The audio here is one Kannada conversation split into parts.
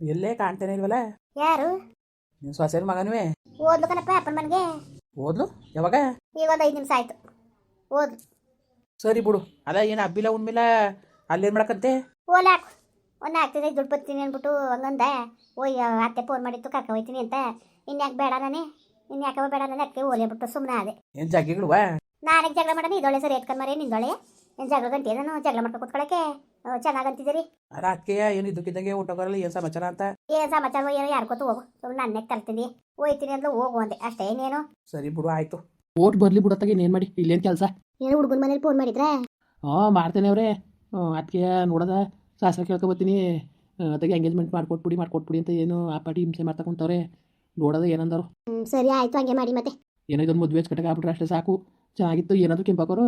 ಎಲ್ಲೇ ಕಾಣ್ತಾನೆ ಇಲ್ವಲ್ಲ? ಯಾರು? ನಿನ್ ಸೊಸೆನ ಮಗನುವೆ? ಓದ್ಲು ಕಣಪ್ಪ ಅಪ್ಪನ ಮನೆಗೆ. ಓದ್ಲು? ಯಾವಾಗ? ಈಗ ಒಂದು ಐದು ನಿಮಿಷ ಆಯ್ತು. ಓದ್ಲು. ಸರಿ ಬಿಡು. ಅದ ಏನು ಅಬ್ಬಿಲ್ಲ ಉಣ್ಮಿಲ್ಲ ಅಲ್ಲೇನು ಮಾಡಕಂತೆ ಓಲೆ ಹಾಕು. ಒಂದು ಆಗ್ತಿದೆ ದುಡ್ಡು ಬರ್ತೀನಿ ಅಂದ್ಬಿಟ್ಟು ಹಂಗಂದ. ಓಯ್ ಅತ್ತೆ ಫೋನ್ ಮಾಡಿತ್ತು ಕರ್ಕ ಹೋಯ್ತೀನಿ ಅಂತ. ಇನ್ಯಾಕೆ ಬೇಡ ನಾನೇ? ಇನ್ಯಾಕವ ಬೇಡ ನಾನು? ಅದಕ್ಕೆ ಓಲೆ ಬಿಟ್ಟು ಸುಮ್ಮನೆ ಅದೇ ಏನು ಜಗ್ಗಿಗಳುವಾ ನಾನೇ ಜಗಳ ಮಾಡೋಣ? ಇದೊಳೆ ಸರಿ ಎತ್ಕೊಂಡ್ ಮರಿ ನಿಂದೊಳೆ? ಏನು ಜಗಳ ಗಂಟೆ ನಾನು ಜಗಳ ಮಾಡ್ಕೊಂಡು ಕೂತ್ಕೊಳಕ್ಕೆ? ಚೆನ್ನಾಗಿ ಅಂತಿದ್ದೀರಿ? ರಾತ್ರಿಯ ಏನು ಇದ್ದಕ್ಕಿದ್ದಂಗೆ ಬರಲಿ ಏನು ಸಮಾಚಾರ ಅಂತ? ಏನು ಸಮಾಚಾರ ಏನೋ ಯಾರು ಕೊತ್ತು ಹೋಗು ಸುಮ್ಮನೆ ನನ್ನೇ ತರ್ತೀನಿ. ಹೋಯ್ತೀನಿ ಅಂದ್ರೆ ಹೋಗು ಅಂದೆ. ಅಷ್ಟೇ ಇನ್ನೇನು? ಸರಿ ಬಿಡು ಆಯ್ತು. ಓಟ್ ಬರ್ಲಿ ಬಿಡತ್ತಾಗ ಏನ್ ಮಾಡಿ? ಇಲ್ಲೇನ್ ಕೆಲಸ? ಏನ್ ಹುಡುಗನ ಮನೇಲಿ ಫೋನ್ ಮಾಡಿದ್ರೆ? ಹಾ ಮಾಡ್ತೇನೆ ಅವ್ರೆ. ಅದಕ್ಕೆ ನೋಡದ ಶಾಸ್ತ್ರ ಕೇಳ್ಕೊಬತ್ತೀನಿ ಅದಕ್ಕೆ ಎಂಗೇಜ್ಮೆಂಟ್ ಮಾಡ್ಕೊಟ್ಬಿಡಿ ಮಾಡ್ಕೊಟ್ಬಿಡಿ ಅಂತ ಏನು ಆ ಪಾಟಿ ಹಿಂಸೆ ಮಾಡ್ತಾ ಕುಂತವ್ರೆ. ನೋಡೋದ ಏನಂದರು. ಸರಿ ಆಯ್ತು ಹಂಗೆ ಮಾಡಿ ಮತ್ತೆ. ಏನೋ ಇದೊಂದು ಮದುವೆ ಕಟ್ಟಕ್ಕೆ ಆಗ್ಬಿಟ್ರೆ ಅಷ್ಟೇ ಸಾಕು. ಚೆನ್ನಾಗಿತ್ತು ಏನಾದ್ರು ಕೆಂಪಾಕೋರು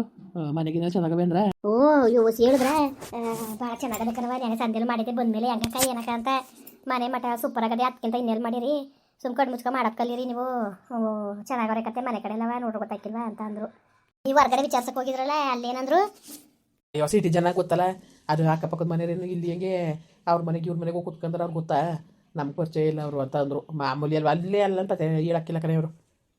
ಮನೆಗಿನ ಚೆನ್ನಾಗವೆ ಅಂದ್ರೆ. ಓ ಯೋಸ್ ಹೇಳಿದ್ರೆ ಭಾಳ ಚೆನ್ನಾಗದ ಕಣವ ನೆನೆ ಸಂದೆಲ್ಲ ಮಾಡಿದ್ದೆ ಬಂದ್ಮೇಲೆ ಹೆಂಗಕ್ಕ ಏನಕ್ಕ ಅಂತ. ಮನೆ ಮಠ ಸೂಪರ್ ಆಗದೆ ಅದಕ್ಕಿಂತ ಇನ್ನೆಲ್ಲಿ ಮಾಡಿರಿ. ಸುಮ್ ಕಣ್ಣು ಮುಚ್ಕೊಂಡು ಮಾಡಕ್ಕಲ್ಲಿರಿ ಕಲೀರಿ ನೀವು. ಚೆನ್ನಾಗವ್ರೆ ಕತೆ ಮನೆ ಕಡೆ ಎಲ್ಲವ ನೋಡ್ರಿ ಗೊತ್ತಾಕಿಲ್ವಾ ಅಂತ ಅಂದ್ರು. ನೀವು ಹೊರಗಡೆ ವಿಚಾರ್ಸಕ್ಕೆ ಹೋಗಿದ್ರಲ್ಲ ಅಲ್ಲೇನಂದ್ರು? ಅಯ್ಯೋ ಸಿಟಿ ಜನ ಗೊತ್ತಲ್ಲ ಅದು ಅಕ್ಕಪಕ್ಕದ ಮನೆಯವ್ರೇನು ಇಲ್ಲಿ ಹೆಂಗೆ ಅವ್ರ ಮನೆಗೆ ಇವ್ರ ಮನೆಗೆ ಹೋಗಿ ಕುತ್ಕೊಂಡ್ರೆ ಅವ್ರು ಗೊತ್ತಾ? ನಮ್ಗೆ ಪರಿಚಯ ಇಲ್ಲ ಅವರು ಅಂತ ಅಂದರು. ಮಾಮೂಲಿ ಅಲ್ವಾ ಅಲ್ಲೇ ಅಲ್ಲ ಅಂತ ಹೇಳಕ್ಕಿಲ್ಲ ಕಣೆ ಅವರು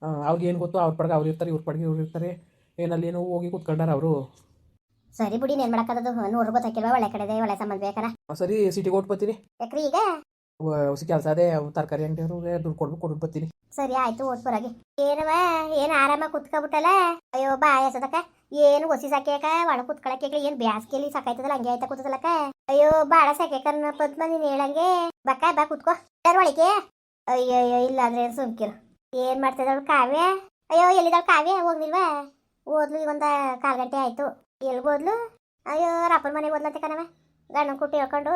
ಅವ್ರಿಗೆ ಏನು ಗೊತ್ತು ಅವ್ರ ಪಡ್ಗೆ ಅವ್ರು ಇರ್ತಾರೆ ಇವ್ರ ಪಡ್ಗೆ ಇವ್ರು ಇರ್ತಾರೆ. ಏನಲ್ಲೇನೋ ಹೋಗಿ ಕುತ್ಕೊಂಡಾರ ಅವರು. ಸರಿ ಬಿಡಿ ಏನು ಮಾಡಕ್ಕದು ನೋಡ್ರಿ ಗೊತ್ತಾಕಿಲ್ವ ಒಳ್ಳೆ ಕಡೆ ಒಳ್ಳೆ ಸಂಬಂಧ ಬೇಕಲ್ಲ? ಸರಿ ಸಿಟಿಗೆ ಹೋಗಿ ಬರ್ತೀನಿ. ಯಾಕ್ರಿ ಈಗ? ಹೊಸ ಕೆಲಸ ಅದೇ ತರಕಾರಿ ಅವರು ದುಡ್ಡು ಕೊಡ್ಬೇಕು ಕೊಡ್ಬಿಟ್ಟು ಬತ್ತೀನಿ ಸರಿ ಆಯ್ತು ಓಟ್ ಬರಾಗಿ. ಏನವ ಏನು ಆರಾಮ ಕುತ್ಕೊಬಿಟ್ಟಲ್ಲ? ಅಯ್ಯೋ ಬಾ ಎಸದಕ್ಕ ಏನು ಹೊಸಿ ಸಾಕ್ಯಾಕ? ಒಳ ಕುತ್ಕೊಳಕ್ಕೆ ಏನು ಬ್ಯಾಸ್ಗೆಲಿ ಸಾಕಾಯ್ತದಲ್ಲ ಹಂಗೆ ಆಯ್ತಾ ಕೂತದಲ್ಲಕ್ಕ? ಅಯ್ಯೋ ಬಾಳ ಸಾಕ್ಯಾಕ ಪದ್ಮ ನೀನು ಹೇಳಂಗೆ. ಬಕ್ಕ ಬಾ ಕುತ್ಕೋ. ಒಳಗೆ? ಅಯ್ಯೋ ಅಯ್ಯೋ ಇಲ್ಲ ಅಂದ್ರೆ ಸುಮ್ಕಿರು? ಏನ್ ಮಾಡ್ತಿದ್ದಾಳು ಕಾವ್ಯ? ಅಯ್ಯೋ, ಎಲ್ಲಿದ್ದಾಳು ಕಾವ್ಯ? ಹೋಗ್ಲಿಲ್ವಾ? ಓದ್ಲು ಈಗ ಒಂದ ಕಾಲ್ ಗಂಟೆ ಆಯ್ತು. ಎಲ್ಲಿ ಓದ್ಲು? ಅಯ್ಯೋ ರಪ್ಪನ ಮನೆಗೆ ಓದ್ಲಂತೆ ಕಣವ ಗಂಡನ ಕುಟ್ಟಿ ಹೇಳ್ಕೊಂಡು,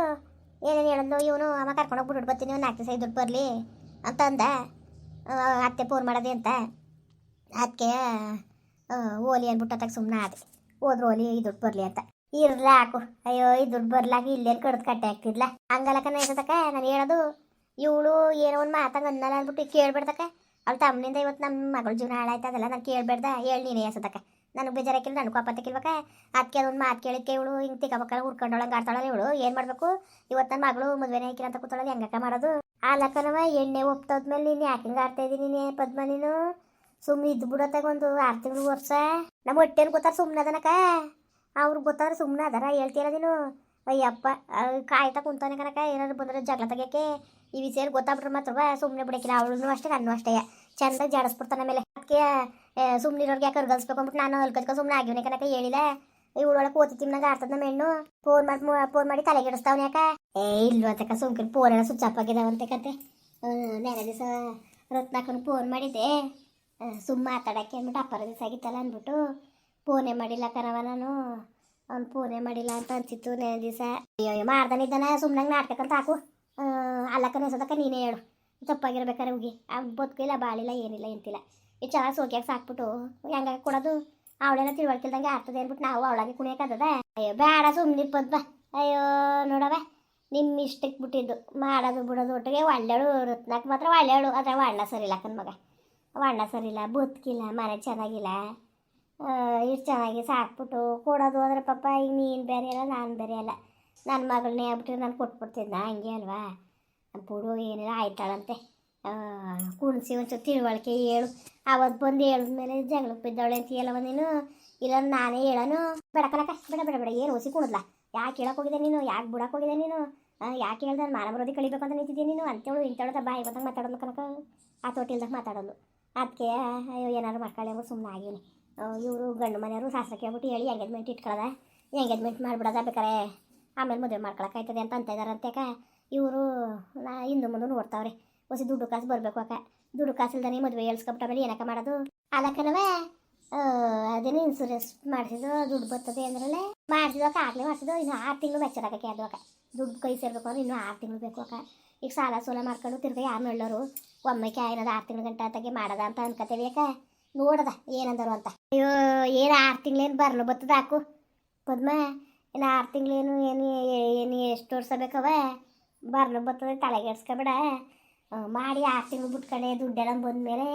ಏನೇನು ಹೇಳಿದ್ಲು? ಇವನು ಅಮ್ಮ ಕರ್ಕೊಂಡು ಹೋಗ್ಬಿಟ್ಟು ಬರ್ತೀನಿ ನೀವು ನಾಲ್ಕು ದಿವಸ ದುಡ್ಡು ಬರಲಿ ಅಂತ ಅಂದ. ಅತ್ತೆ ಫೋನ್ ಮಾಡೋದೆ ಅಂತ. ಅದಕ್ಕೆ ಓಲಿ ಅಂದ್ಬಿಟ್ಟು ಅತ್ತಾಗ ಸುಮ್ಮನೆ ಆದೆ. ಹೋದ್ರು ಓಲಿ ಈ ದುಡ್ಡು ಬರಲಿ ಅಂತ. ಇರ್ಲ ಹಾಕು ಅಯ್ಯೋ ಈ ದುಡ್ಡು ಬರ್ಲಾಗಿ ಇಲ್ಲೇನು ಕಡ್ದು ಕಟ್ಟೆ ಆಗ್ತಿದ್ಲ ಹಂಗಲಕ್ಕ ಎಸತಕ್ಕ ನಾನು ಹೇಳೋದು, ಇವಳು ಏನೋ ಒಂದು ಮಾತಂಗ ಅನ್ನಲ್ಲ ಅಂದ್ಬಿಟ್ಟು ಕೇಳ್ಬಿಡ್ತಕ್ಕ ಅವ್ಳ ತಮ್ಮನಿಂದ ಇವತ್ತು ನಮ್ಮ ಮಗಳ ಜೀವನ ಹಾಳಾಯ್ತದಲ್ಲ, ನಾನು ಕೇಳಬೇಡ್ದ? ಹೇಳಿ ನೀನೇ ಸತಕ ನನಗೆ ಬೇಜಾರಾಕಿಲ್ಲ, ನನಗೆ ಕೋಪತ್ತಕ್ಕಿಲ್ವಕ್ಕ ಅದಕ್ಕೆ ಅದೊಂದು ಮಾತು ಕೇಳಿಕ್ಕೆ ಇವಳು ಹಿಂಗೆ ತಿಕ್ಕಬೇಕಲ್ಲ ಹುಡ್ಕೊಂಡೊಳಂಗೆ ಆಡ್ತಾಳಲ್ಲ ಇವಳು, ಏನು ಮಾಡಬೇಕು? ಇವತ್ತು ನನ್ನ ಮಗಳು ಮದುವೆನೇ ಹಾಕಿಲ್ಲ ಅಂತ ಕೂತಾಳಲ್ಲ ಹೆಂಗಕ್ಕ ಮಾಡೋದು? ಆಲಕ್ಕನವ ಎಣ್ಣೆ ಒಪ್ತೋದ್ಮೇಲೆ ನೀನು ಯಾಕೆ ಹಿಂಗೆ ಆಡ್ತಾ ಇದ್ದೀನಿ ನೀನು ಪದ್ಮ ನೀನು? ಸುಮ್ಮನೆ ಇದ್ದು ಬಿಡತ್ತಾಗ ಒಂದು ಆರು ತಿಂಗಳು ವರ್ಷ. ನಮ್ಮ ಹೊಟ್ಟೆನ ಗೊತ್ತಾರ ಸುಮ್ಮನೆ ಅದನಕ ಅವ್ರಿಗೆ ಗೊತ್ತಾದ್ರೆ ಸುಮ್ಮನೆ ಅದರ ಹೇಳ್ತೀರ ನೀನು? ಅಯ್ಯಪ್ಪ ಕಾಯ್ತಾ ಕುಂತಾನೆ ಕನಕ ಏನಾದ್ರು ಬಂದ್ರೆ ಜಗಳ ತೆಗಿಯಕ್ಕೆ ಈ ವಿಷಯ ಗೊತ್ತಾಗ್ಬಿಟ್ರೆ ಮಾತ್ರ ಸುಮ್ಮನೆ ಬಿಡಕಿಲ್ಲ ಅವಳು ಅಷ್ಟೇ ನಾನು ಅಷ್ಟೇ. ಚಂದ ಜಾಡಿಸ್ಬಿಡ್ತಾನೆ ಮೇಲೆ. ಅದಕ್ಕೆ ಸುಮ್ಮನೆ ಇರೋರ್ಗೆ ಯಾಕೆ ಅರ್ಗಲ್ಸ್ಬೇಕು ಅಂದ್ಬಿಟ್ಟು ನಾನು ಅಲ್ಕತ್ಕ ಸುಮ್ಮನೆ ಆಗಿವನೆ ಕನಕ ಹೇಳಿಲ್ಲ. ಇವಳೊಳಗೆ ಓದಿ ತಿಮ್ನಾಗ ಆಡ್ತದ ನಮ್ಮ ಹೆಣ್ಣು. ಫೋನ್ ಮಾಡಿ ಫೋನ್ ಮಾಡಿ ತಲೆಗೆಡಿಸ್ತಾವನೆ ಯಾಕ? ಏ ಇಲ್ವತ್ತಕ್ಕ ಸುಮ್ಕಿನ ಫೋನ್ ಎಲ್ಲ ಸ್ವಿಚ್ ಆಫ್ ಕತೆ. ನೆರೆ ದಿವಸ ರತ್ನಾಕನ ಫೋನ್ ಮಾಡಿದ್ದೆ. ಸುಮ್ಮ ಮಾತಾಡಕ್ಕೆ ಅಂದ್ಬಿಟ್ಟು ಅಪ್ಪರ ದಿವಸ ಆಗಿತ್ತಲ್ಲ ಅಂದ್ಬಿಟ್ಟು. ಫೋನೇ ಮಾಡಿಲ್ಲ ಕಣವ ನಾನು. ಅವ್ನು ಫೋನೇ ಮಾಡಿಲ್ಲ ಅಂತ ಅನ್ಸಿತ್ತು ನೆನೆ ದಿವಸ. ಅಯ್ಯೋ ಮಾಡ್ದಾನಿದ್ದಾನೆ ಸುಮ್ಮನೆ ನಾಟಕಂತ ಹಾಕು. ಅಲ್ಲಕ್ಕ ಸದಕ ನೀನೇ ಹೇಳು. ತಪ್ಪಾಗಿರ್ಬೇಕಾರೆ ಹೋಗಿ. ಬದುಕಿಲ್ಲ, ಬಾಳಿಲ್ಲ, ಏನಿಲ್ಲ, ಎಂತಿಲ್ಲ. ಈ ಚಾ ಸೋಕ್ಯಾಗ ಸಾಕ್ಬಿಟ್ಟು ಹೆಂಗ ಕೊಡೋದು? ಅವಳೆಲ್ಲ ತಿಳುವಳ್ಕಿಲ್ದಂಗೆ ಆಗ್ತದೆ ಅಂದ್ಬಿಟ್ಟು ನಾವು ಅವಳಾಗೆ ಕುಣಿಯೋಕ್ಕದ ಅಯ್ಯೋ ಬೇಡ ಸುಮ್ಮನೆ ಬಾ. ಅಯ್ಯೋ ನೋಡವ ನಿಮ್ಮ ಇಷ್ಟಕ್ಕೆ ಬಿಟ್ಟಿದ್ದು. ಮಾಡೋದು, ಬಿಡೋದು ಒಟ್ಟಿಗೆ ಒಳ್ಳೆಳು, ರತ್ನಾಕ್ ಮಾತ್ರ ಒಳ್ಳೆಳು. ಅದ್ರ ವಣ್ಣ ಸರಿಲ್ಲ ಅಕ್ಕನ ಮಗ. ವಣ್ಣ ಸರಿಲ್ಲ, ಬದುಕಿಲ್ಲ, ಮನೆ ಚೆನ್ನಾಗಿಲ್ಲ. ಇಷ್ಟು ಚೆನ್ನಾಗಿ ಸಾಕ್ಬಿಟ್ಟು ಕೊಡೋದು ಅಂದ್ರೆ ಪಾಪ, ಈಗ ನೀನು ಬೇರೆ ಅಲ್ಲ, ನಾನು ಬೇರೆ ಅಲ್ಲ. ನನ್ನ ಮಗಳನ್ನೇ ಆಗ್ಬಿಟ್ಟು ನಾನು ಕೊಟ್ಬಿಡ್ತಿದ್ದ ಹಂಗೆ ಅಲ್ವಾ? ನಮ್ಮ ಪುಡು ಏನಿಲ್ಲ, ಆಯ್ತಾಳಂತೆ. ಕುಣಿಸಿ ಒಂಚೂರು ತಿಳುವಳಿಕೆ ಹೇಳು. ಅವತ್ತು ಬಂದು ಹೇಳಿದ್ಮೇಲೆ ಜಗಳಕ್ಕೆ ಬಿದ್ದವಳೆ ಅಂತ ಹೇಳವ ನೀನು? ಇಲ್ಲ, ನಾನೇ ಹೇಳನು? ಬೇಡ ಕನಕ ಬೇಡ ಬೇಡ ಬೇಡ. ಏನು ಹೊಸಿ ಕುಣಿದ್ಲ ಯಾಕೆ ಹೇಳಕ್ ಹೋಗಿದೆ ನೀನು? ಯಾಕೆ ಬಿಡಕ್ಕೆ ಹೋಗಿದೆ ನೀನು? ಯಾಕೆ ಹೇಳ್ದೆ ನಾನು ಮಾನವರೋಧಿ ಕಳಿಬೇಕು ಅಂತ ನಿಂತಿದ್ದೀನಿ ನೀನು? ಅಂತೇಳು ಇಂಥೇಳ್ದ ಬಾಯಿ ಬಂದಂಗೆ ಮಾತಾಡೋದು ಕನಕ ಆ ತೊಟ್ಟಿಲ್ದಾಗ ಮಾತಾಡೋದು ಅದಕ್ಕೆ ಅಯ್ಯೋ, ಏನಾದ್ರು ಮಾಡ್ಕೊಳ್ಳಿ ಸುಮ್ಮನೆ ಆಗಿನಿ. ಇವರು ಗಂಡು ಮನೆಯವರು ಶಾಸ್ತ್ರ ಕೇಳ್ಬಿಟ್ಟು ಹೇಳಿ ಎಂಗೇಜ್ಮೆಂಟ್ ಇಟ್ಕೊಳ್ಳೋದ ಎಂಗೇಜ್ಮೆಂಟ್ ಮಾಡಿಬಿಡೋದ ಬೇಕಾರೆ? ಆಮೇಲೆ ಮದುವೆ ಮಾಡ್ಕೊಳಕ್ಕಾಯ್ತದೆ ಅಂತ ಅಂತ ಅಕ್ಕ ಇವರು ನಾ ಹಿಂದೆ ಮುಂದೆ ನೋಡ್ತಾವ್ರಿ. ಹೊಸ ದುಡ್ಡು ಕಾಸು ಬರಬೇಕು ಅಕ್ಕ ದುಡ್ಡು ಕಾಸು ಇಲ್ದಾನೆ ಮದುವೆ ಹೇಳ್ಸ್ಕೊಬಿಟ್ಟ ಮೇಲೆ ಏನಕ್ಕ ಮಾಡೋದು? ಅದಕ್ಕನವೇ ಅದೇನು ಇನ್ಸೂರೆನ್ಸ್ ಮಾಡಿಸಿದ್ರು ದುಡ್ಡು ಬರ್ತದೆ ಅಂದ್ರಲ್ಲೇ ಮಾಡಿಸಿದ್ವಕ್ಕ ಆಗಲೇ ಮಾಡಿಸಿದ್ರು ಇನ್ನು ಆರು ತಿಂಗಳು ವೆಚ್ಚದಾಗಕ್ಕೆ ಅದು ಅಕ್ಕ ದುಡ್ಡು ಕೈ ಸೇರ್ಬೇಕು ಅಂದ್ರೆ ಇನ್ನೂ ಆರು ತಿಂಗಳು ಬೇಕು ಅಕ್ಕ ಈಗ ಸಾಲ ಸೋಲ ಮಾಡ್ಕೊಂಡು ತಿರ್ಗ ಯಾರು ಹೇಳೋರು ಒಮ್ಮೆ ಏನದ ಆರು ತಿಂಗಳು ಗಂಟೆ ಆತಾಗೆ ಮಾಡದ ಅಂತ ಅನ್ಕೋತೇವೆ ಅಕ್ಕ ನೋಡದ ಏನಂದರು ಅಂತ. ಅಯ್ಯೋ, ಏನು ಆರು ತಿಂಗಳೇನು ಬರಲು ಬರ್ತದ ಹಾಕು ಪದ್ಮ ಇನ್ನು ಆರು ತಿಂಗಳೇನು ಏನು ಏನು ಎಷ್ಟು ವರ್ಷ ಬೇಕವ ಬರ್ಲು ಬರ್ತದೆ, ತಲೆಗೆಡ್ಸ್ಕೊಬೇಡ. ಮಾಡಿ ಆರು ತಿಂಗಳು ಬಿಟ್ಕೊಂಡೆ ದುಡ್ಡೆಲ್ಲ ಬಂದ್ಮೇಲೆ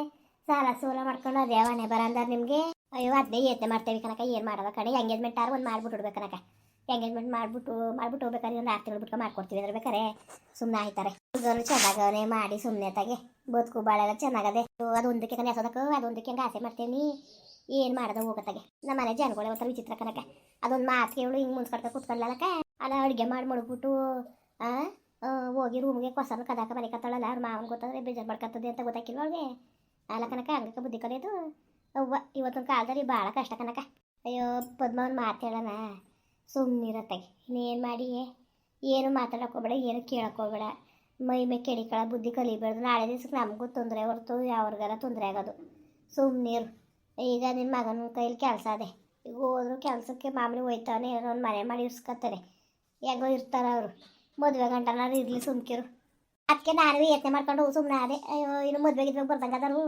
ಸಾಲ ಸೋಲ ಮಾಡ್ಕೊಂಡು ಅದೇ ಮನೆ ಬರ ಅಂದಾರ ನಿಮಗೆ. ಅಯ್ಯೋ, ಅದೇ ಯತ್ನೆ ಮಾಡ್ತೇವೆ ಕನಕ ಏನು ಮಾಡೋದ ಕಡೆ ಎಂಗೇಜ್ಮೆಂಟ್ ಆರು ಒಂದು ಮಾಡ್ಬಿಟ್ಟು ಕನಕ ಎಂಗೇಜ್ಮೆಂಟ್ ಮಾಡಿಬಿಟ್ಟು, ಮಾಡ್ಬಿಟ್ಟು ಹೋಗ್ಬೇಕಾದ್ರೆ ಒಂದು ಆರು ತಿಂಗಳು ಬಿಟ್ಕೊಂಡು ಮಾಡ್ಕೊಡ್ತೀವಿ ಅಂದ್ರೆ ಬೇಕಾರೆ. ಸುಮ್ಮನೆ ಆಯ್ತಾರೆ. ಹುಡುಗರು ಚೆನ್ನಾಗವನೇ ಮಾಡಿ ಸುಮ್ಮನೆ ತಾಗೆ. ಬದುಕು ಬಾಳೆಲ್ಲ ಚೆನ್ನಾಗದೆ. ಅದೊಂದಕ್ಕೆ ಕನೆ ಹಸೋದಕ್ಕೆ ಅದೊಂದಕ್ಕೆ ಹಂಗೆ ಆಸೆ ಮಾಡ್ತೇನೆ. ಏನು ಮಾಡೋದು ಹೋಗತ್ತಾಗೆ? ನಮ್ಮ ಮನೆ ಜನಗಳೇ ಒಂಥರ ವಿಚಿತ್ರ ಕನಕ ಅದೊಂದು ಮಾತು ಕೇಳು, ಹಿಂಗೆ ಮುನ್ಸ್ಕಡ್ಕ ಕೂತ್ಕೊಳ್ಳಲಕ್ಕ ಅಲ್ಲ ಅಡುಗೆ ಮಾಡಿ ಮಡಗ್ಬಿಟ್ಟು ಹೋಗಿ ರೂಮ್ಗೆ ಕೊಸನ ಕದಾಕ ಮನೆ ಕತ್ತಾಳಲ್ಲ, ಅವ್ರ ಮಾವನ ಗೊತ್ತಾದ್ರೆ ಬೇಜಾರು ಮಾಡ್ಕೊತದೆ ಅಂತ ಗೊತ್ತಾಕಿಲ್ಲ ಅವ್ರಿಗೆ? ಅಲ್ಲ ಕನಕ ಹಂಗಕ್ಕೆ ಬುದ್ಧಿ ಕಲಿಯೋದು? ಅವ್ವ ಇವತ್ತೊಂದು ಕಾಲದಲ್ಲಿ ಭಾಳ ಕಷ್ಟ ಕನಕ ಅಯ್ಯೋ ಪದ್ಮವನ್ ಮಾತು ಹೇಳೋಣ. ಸುಮ್ಮನಿರತ್ತಾಗೆ ಇನ್ನೇನು ಮಾಡಿ ಏನು ಮಾತಾಡೋಕೋಬೇಡ ಏನು ಕೇಳೋಕೋಬೇಡ ಮೈ ಮೈ ಕೆಡಿಕಳ ಬುದ್ಧಿ ಕಲಿಬೇಡ್ದು. ನಾಳೆ ದಿವ್ಸಕ್ಕೆ ನಮಗೂ ತೊಂದರೆ ಹೊರತು, ಯಾವ್ರಿಗಾರ ತೊಂದರೆ ಆಗೋದು. ಸುಮ್ಮನಿರು ಈಗ ನಿನ್ನ ಮಗನ ಕೈಯಲ್ಲಿ ಕೆಲಸ ಅದೇ. ಈಗ ಹೋದ್ರು ಕೆಲಸಕ್ಕೆ ಮಾಮೂಲಿ ಹೋಯ್ತಾನೆ ಏನೋ ಒಂದು ಮನೆ ಮಾಡಿ ಇರ್ಸ್ಕೊತಾರೆ ಹೆಂಗೋ ಇರ್ತಾರೆ ಅವರು. ಮದುವೆ ಗಂಟನಾರು ಇರಲಿ ಸುಮ್ಕಿರು. ಅದಕ್ಕೆ ನಾನು ಯತ್ನೆ ಮಾಡ್ಕೊಂಡು ಸುಮ್ಮನೆ ಅದೇ ಅಯ್ಯೋ, ಇನ್ನು ಮದುವೆ ಗಿದ್ವೆ ಬರ್ದಂಗೆ ಅದಾರು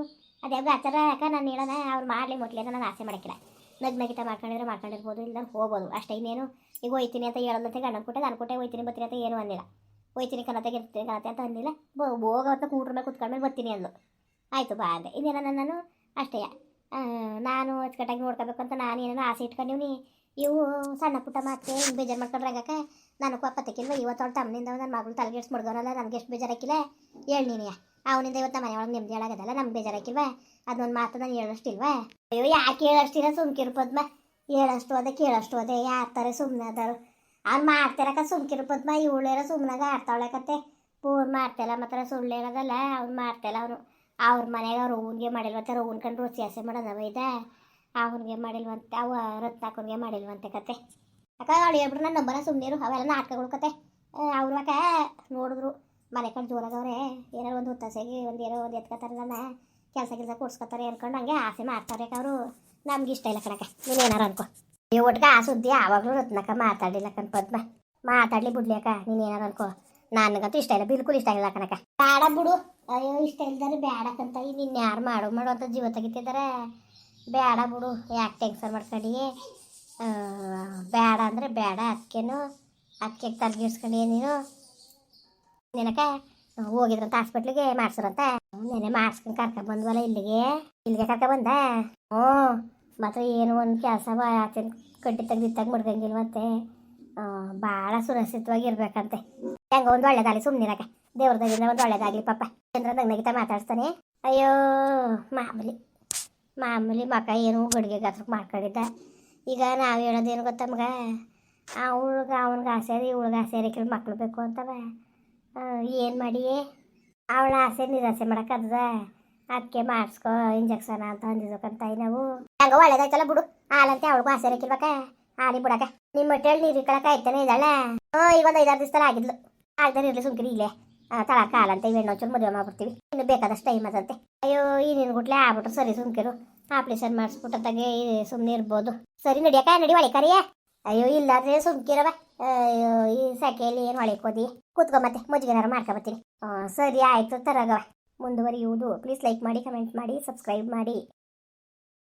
ಅದೇ ಆಚಾರ ಯಾಕೆ ನಾನು ಹೇಳೋಣ ಅವ್ರು ಮಾಡಲಿ ಮೊಟ್ಲಿ ಅಂತ ನಾನು ಆಸೆ ಮಾಡಕ್ಕಿಲ್ಲ. ನಗ್ನಗಿತ ಮಾಡ್ಕೊಂಡಿದ್ರೆ ಮಾಡ್ಕೊಂಡಿರ್ಬೋದು ಇಲ್ಲ ಹೋಗ್ಬೋದು. ಅಷ್ಟೇ ಇನ್ನೇನು? ಈಗ ಹೋಯ್ತೀನಿ ಅಂತ ಹೇಳೋದಂತೆ ಗಣ್ಣ ಕೊಟ್ಟೆ ನಾನು ಕೊಟ್ಟೆ ಹೋಯ್ತೀನಿ, ಬರ್ತೀನಿ ಅಂತ ಏನು ಅಂದಿಲ್ಲ ಹೋಯ್ತೀನಿ ಕನತೆಗೆ ಇರ್ತೀನಿ ಕನತೆ ಅಂತ ಅಂದಿಲ್ಲ ಹೋಗೋ ಕೂಟ್ರ ಮೇಲೆ ಕುತ್ಕೊಂಡ್ಮೇಲೆ ಬರ್ತೀನಿ ಅಂದು ಆಯಿತು ಬಾ ಅಂದೆ ಇನ್ನೇನ ನಾನು ಅಷ್ಟೇ. ನಾನು ಅಚ್ಚುಕಟ್ಟಾಗಿ ನೋಡ್ಕೋಬೇಕು ಅಂತ ನಾನು ಏನೇನೋ ಆಸೆ ಇಟ್ಕೊಂಡಿವ್ನಿ ಇವು ಸಣ್ಣ ಪುಟ್ಟ ಮಾತೆ ಹಿಂಗೆ ಬೇಜಾರು ಮಾಡ್ಕೊಂಡ್ರೆ ಆಗಕ್ಕೆ ನಾನು ಪತ್ತಕ್ಕಿಲ್ವ ಇವತ್ತು ಅವ್ಳ ತಮ್ಮನಿಂದ ನನ್ನ ಮಗಳು ತಲೆಗೆಡ್ಸ್ ಮಡ್ಗೋನಲ್ಲ ನನಗೆ ಎಷ್ಟು ಬೇಜಾರಾಕಿಲ್ಲ ಹೇಳಿ ನೀನು ಅವನಿಂದ ಇವತ್ತು ನಮ್ಮ ಮನೆಯೊಳಗೆ ನೆಮ್ಮದಿ ಹೇಳಾಗದಲ್ಲ ನಮ್ಗೆ ಬೇಜಾರಾಕಿಲ್ವ ಅದೊಂದು ಮಾತು ನಾನು ಹೇಳೋಷ್ಟಿಲ್ವ ಅಯ್ಯೋ, ಯಾಕೆ ಹೇಳೋಷ್ಟಿಲ್ಲ ಸುಮ್ಕಿರು ಪದ್ಮ. ಹೇಳೋಷ್ಟು ಅದೇ ಕೇಳೋಷ್ಟು ಅದೇ ಯಾರ್ತಾರೆ ಸುಮ್ಮನೆ ಅದಾರು. ಅವ್ನು ಮಾಡ್ತಿರಕ ಸುಮ್ಕಿರು ಪದ್ಮ ಇವಳೇರ ಸುಮ್ಮನಾಗ ಆಡ್ತಾವಳೆ ಕತೆ. ಪೂರ್ ಮಾಡ್ತಿಲ್ಲ ಮಾತ್ರ ಸುಳ್ಳು ಹೇಳೋದಲ್ಲ ಅವ್ನು ಮಾಡ್ತಿಲ್ಲ ಅವನು. ಅವ್ರ ಮನೆಗೆ ಅವ್ರು ಹೂನ್ಗೆ ಮಾಡಿಲ್ವಂತೆ, ಅವ್ರು ಕಂಡು ರುಚಿ ಆಸೆ ಮಾಡೋದವ ಇದೆ. ಅವನಿಗೆ ಮಾಡಿಲ್ವಂತೆ, ಅವ ರತ್ನಾಕನಿಗೆ ಮಾಡಿಲ್ವಂತೆ ಕತೆ. ಅಕ್ಕ, ಅವಳು ಹೇಳ್ಬಿಟ್ರು ನನ್ನ ನಂಬರ ಸುಮ್ಮನೆರು ಅವೆಲ್ಲ ನಾಟಕಗಳು ಕತೆ. ಅವ್ರು ಅಕ್ಕ ನೋಡಿದ್ರು, ಮನೆ ಕಡೆ ಜೋರಾಗವ್ರೆ ಏನೋ ಒಂದು ಹುತ್ತಾಸೆಗೆ ಒಂದು ಏನೋ ಒಂದು ಎತ್ಕೊತಾರೆ ನನ್ನ ಕೆಲಸ ಕೆಲಸ ಕೊಡ್ಸ್ಕೊತಾರೆ ಅನ್ಕೊಂಡು ಹಂಗೆ ಆಸೆ ಮಾಡ್ತಾರೆ ಅವರು. ನಮ್ಗೆ ಇಷ್ಟ ಇಲ್ಲ ಕಣಕ್ಕ, ನೀನು ಏನಾರು ಅನ್ಕೋ. ನೀವು ಒಟ್ಟಿಗೆ ಆ ಸುದ್ದಿ ಯಾವಾಗಲೂ ರತ್ನಕ್ಕ ಮಾತಾಡಲಿಲ್ಲ ಕಣ್ ಪದ್ಮ. ಮಾತಾಡ್ಲಿ ಬಿಡ್ಲಿ ಅಕ್ಕ, ನೀನು ಏನಾರು ಅನ್ಕೋ. ನನಗಂತೂ ಇಷ್ಟ ಇಲ್ಲ, ಬಿಲ್ಕುಲ್ ಇಷ್ಟ ಇಲ್ಲ ಕಣಕ ಬೇಡ ಬಿಡು. ಅಯ್ಯೋ, ಇಷ್ಟ ಇಲ್ದಾರೆ ಬೇಡಕ್ಕಂತ ನಿನ್ನ ಯಾರು ಮಾಡು ಮಾಡೋ ಅಂತ ಜೀವ ತೆಗಿತಿದ್ದಾರೆ ಬೇಡ ಬಿಡು, ಯಾಕೆ ಟೆನ್ಷನ್ ಮಾಡ್ಕೊಂಡು? ಬೇಡ ಅಂದರೆ ಬೇಡ ಅದಕ್ಕೇನು ಅದಕ್ಕೆ ತಲೆಗಿಡ್ಸ್ಕೊಂಡು ನೀನು? ನಿನಕ ಹೋಗಿದ್ರಂತ ಹಾಸ್ಪಿಟ್ಲಿಗೆ ಮಾಡ್ಸ್ರಂತ ನೆನೆ ಮಾಡ್ಸ್ಕೊಂಡು ಕರ್ಕೊಂಡ್ ಬಂದ್ವಲ್ಲ ಇಲ್ಲಿಗೆ? ಇಲ್ಲಿಗೆ ಕರ್ಕೊಂಡ್ ಬಂದ? ಹ್ಞೂ ಮತ್ತು ಏನು ಒಂದು ಕೆಲಸ ಆತನ ಕಡ್ಡಿ ತೆಗ್ದಿತ್ತಾಗ ಮಡ್ಗಂಗಿಲ್ವಂತೆ ಭಾಳ ಸುರಕ್ಷಿತವಾಗಿ ಇರ್ಬೇಕಂತೆ ಹೆಂಗ ಒಂದು ಒಳ್ಳೇದಾಗಲಿ ಸುಮ್ಮನಿರಕ ದೇವ್ರದಾಗಿಂದ ಒಂದು ಒಳ್ಳೇದಾಗಲಿ ಪಾಪ. ಚಂದ್ರ ನಗ್ನಗಿತ ಮಾತಾಡ್ತಾನೆ ಅಯ್ಯೋ, ಮಾಮೂಲಿ ಮಾಮೂಲಿ ಮಕ್ಕ ಏನು ಗಡಿಗೆ ಗಾತ್ರಕ್ಕೆ ಮಾಡ್ಕೊಂಡಿದ್ದ. ಈಗ ನಾವು ಹೇಳೋದೇನು ಗೊತ್ತ ಮಗ? ಅವಳಿಗೆ ಅವನಿಗೆ ಆಸೆ ಇವಳಿಗೆ ಆಸೆ ಇರಕ್ಕೆ ಮಕ್ಳು ಬೇಕು ಅಂತವ. ಏನು ಮಾಡಿ ಅವಳ ಆಸೆ ನಿರಾಸೆ ಮಾಡೋಕ್ಕದ ಅದಕ್ಕೆ ಮಾಡಿಸ್ಕೋ ಇಂಜೆಕ್ಷನ್ ಅಂತ ಅಂದಿದ್ದಕ್ಕಂತ ನಾವು. ಹಂಗ ಒಳ್ಳೇದಾಯ್ತಲ್ಲ ಬಿಡು. ಹಾಲಂತೆ ಅವಳಿಗೂ ಆಸೆ ಇರಕ್ಕಿರ್ಬೇಕ ಹಾಲಿ ಬಿಡಕ. ನಿಮ್ಮ ಹೊಟ್ಟೆಯಲ್ಲಿ ನೀರು ಇಟ್ಕೊಳಕ ಆಯ್ತಾನೆ ಇದ್ದಾಳೆ? ಓ ಒಂದು ಐದಾರು ದಿವಸ ಆಗಿದ್ಲು. ಆಗ್ದಾನೆ ಇರಲಿ, ಸುಮ್ಕಿರಿ ಇಲ್ಲೇ. ತಳಕ ಅಂತ ಇವೆಣ್ಣು ಒಂಚೂರು ಮದುವೆ ಮಾಡ್ಬಿಡ್ತೀವಿ. ಇನ್ನು ಬೇಕಾದಷ್ಟು ಟೈಮ್ ಅದಂತೆ ಅಯ್ಯೋ ಈ ನಿನ್ ಗುಟ್ಲೆ ಆಗ್ಬಿಟ್ರು. ಸರಿ, ಸುಮ್ಕಿರು. ಆಪ್ರೇಷನ್ ಮಾಡಿಸ್ಬಿಟ್ಟದಾಗೆ ಸುಮ್ಮನೆ ಇರ್ಬೋದು. ಸರಿ ನಡಿಯಕ ನಡಿ ಒಳಿ ಕರಿಯ ಅಯ್ಯೋ ಇಲ್ಲಾದ್ರೆ ಸುಮ್ಕಿರವ ಅಯ್ಯೋ, ಈ ಸಖೆಯಲ್ಲಿ ಏನು ಒಳಗೆ ಹೋದಿ ಕೂತ್ಕೊ ಮತ್ತೆ, ಮಜ್ಜಿಗೆನಾರು ಮಾಡ್ಕೊಬತ್ತೀನಿ ಸರಿ, ಆಯಿತು ತರಗವ ಮುಂದುವರಿಯುವುದು. ಪ್ಲೀಸ್ ಲೈಕ್ ಮಾಡಿ ಕಮೆಂಟ್ ಮಾಡಿ ಸಬ್ಸ್ಕ್ರೈಬ್ ಮಾಡಿ.